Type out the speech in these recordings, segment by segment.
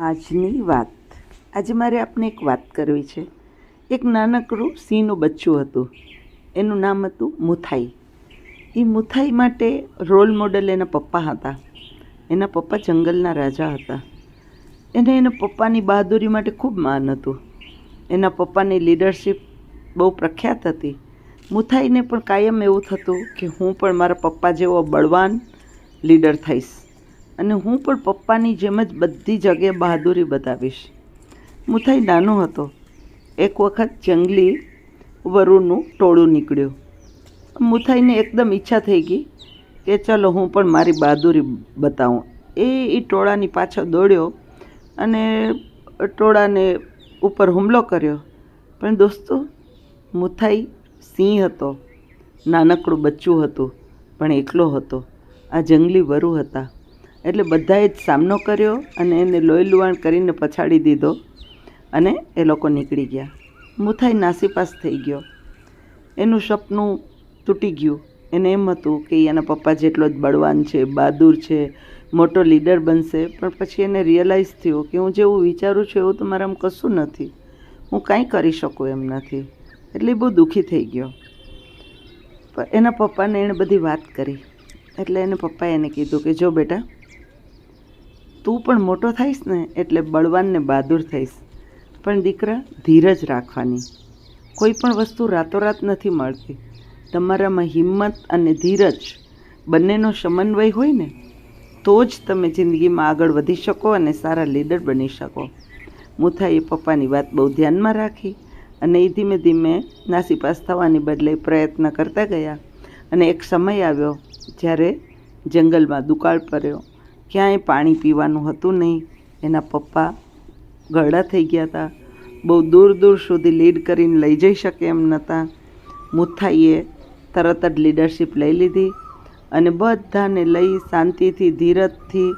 આજની વાત. આજે મારે આપને એક વાત કરવી છે. એક નાનકડું સિંહનું બચ્ચું હતું. એનું નામ હતું મુથાઈ. એ મુથાઈ માટે રોલ મોડલ એના પપ્પા હતા. એના પપ્પા જંગલના રાજા હતા. એને એના પપ્પાની બહાદુરી માટે ખૂબ માન હતું. એના પપ્પાની લીડરશિપ બહુ પ્રખ્યાત હતી. મુથાઈને પણ કાયમ એવું થતું કે હું પણ મારા પપ્પા જેવો બળવાન લીડર થઈશ. અને હું પણ પપ્પાની જેમ જ બધી જગ્યાએ બહાદુરી બતાવીશ. મુથાઈ નાનો હતો. એક વખત જંગલી વરુનું ટોળું નીકળ્યું. મુથાઈને એકદમ ઈચ્છા થઈ ગઈ કે ચલો હું પણ મારી બહાદુરી બતાવું. એ એ ટોળાની પાછળ દોડ્યો અને ટોળાને ઉપર હુમલો કર્યો. પણ દોસ્તો, મુથાઈ સિંહ હતો. નાનકડું બચ્ચું હતું, પણ એકલો હતો. આ જંગલી વરુ હતા. એટલે બધાએ જ સામનો કર્યો અને એને લોહી લુહાણ કરીને પછાડી દીધો અને એ લોકો નીકળી ગયા. મુથાઈ નાસીપાસ થઈ ગયો. એનું સપનું તૂટી ગયું. એને એમ હતું કે એના પપ્પા જેટલો જ બળવાન છે, બહાદુર છે, મોટો લીડર બનશે, પણ પછી એને રિયલાઇઝ થયું કે હું જેવું વિચારું છું એવું તો મારામાં કશું નથી. હું કાંઈ કરી શકું એમ નથી. એટલે બહુ દુઃખી થઈ ગયો. એના પપ્પાને એણે બધી વાત કરી. એટલે એને પપ્પાએ એને કીધું કે જો બેટા તું પણ મોટો થઈશ ને એટલે બળવાન ને બહાદુર થઈશ. પણ દીકરા, ધીરજ રાખવાની. કોઈ પણ વસ્તુ રાતોરાત નથી મળતી. તમારામાં હિંમત અને ધીરજ બંનેનો સમન્વય હોય ને, તો જ તમે જિંદગીમાં આગળ વધી શકો અને સારા લીડર બની શકો. મુથાએ પપ્પાની વાત બહુ ધ્યાનમાં રાખી અને એ ધીમે ધીમે નાસીપાસ થવાની બદલે પ્રયત્ન કરતા ગયા. અને એક સમય આવ્યો જ્યારે જંગલમાં દુકાળ પડ્યો. ક્યાંય પાણી પીવાનું હતું નહીં. એના પપ્પા ગરડા થઈ ગયા હતા બહુ દૂર દૂર સુધી લીડ કરીને લઈ જઈ શકે એમ નહોતા મુથાઈએ તરત જ લીડરશીપ લઈ લીધી અને બધાને લઈ શાંતિથી, ધીરજથી,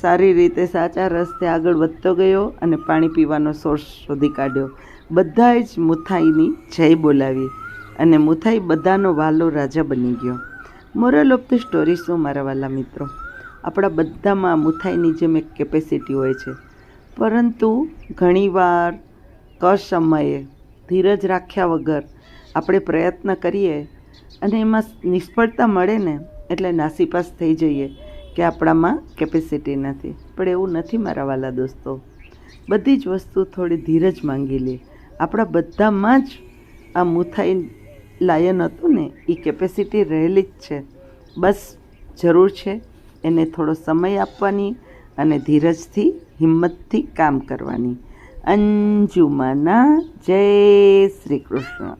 સારી રીતે સાચા રસ્તે આગળ વધતો ગયો અને પાણી પીવાનો સોર્સ શોધી કાઢ્યો. બધાએ જ મુથાઈની જય બોલાવી અને મુથાઈ બધાનો વાલો રાજા બની ગયો. મોરલ ઓફ ધ સ્ટોરી શું, મારા વાલા મિત્રો? આપણા બધામાં મુથાઈની જેમ એક કેપેસિટી હોય છે. પરંતુ ઘણીવાર કસમયે ધીરજ રાખ્યા વગર આપણે પ્રયત્ન કરીએ અને એમાં નિષ્ફળતા મળે ને એટલે નાસીપાસ થઈ જઈએ કે આપણામાં કેપેસિટી નથી. પણ એવું નથી મારા વાલા દોસ્તો. બધી જ વસ્તુ થોડી ધીરજ માંગી લે. આપણા બધામાં જ આ મુથાઈ લાયન હતું ને એ કેપેસિટી રહેલી જ છે. બસ જરૂર છે. એને થોડો સમય આપવાની અને ધીરજથી હિંમતથી કામ કરવાની. અંજુમાના જય શ્રી કૃષ્ણ.